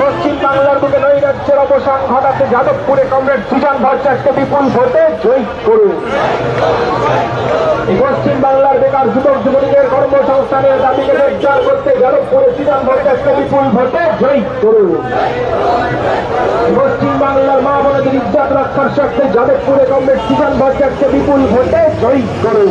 পশ্চিম বাংলার বুকে নৈরাজ্যের অবসান ঘটাতে যাদবপুরে কমরেড সুজান ভট্টাচার্যকে বিপুল ভোটে জয়ী করুন পশ্চিম বাংলার বেকার যুবক যুবতীদের কর্মসংস্থানের দাবিকে গ্রেফতার করতে যাদবপুরে সুজান ভট্টাচার্যকে বিপুল ভোটে জয়ী করুন পশ্চিম বাংলার মা বোনদের ইজ্জত রক্ষার স্বার্থে যাদবপুরে কমরেড সুজান ভট্টাচার্যকে বিপুল ভোটে জয়ী করুন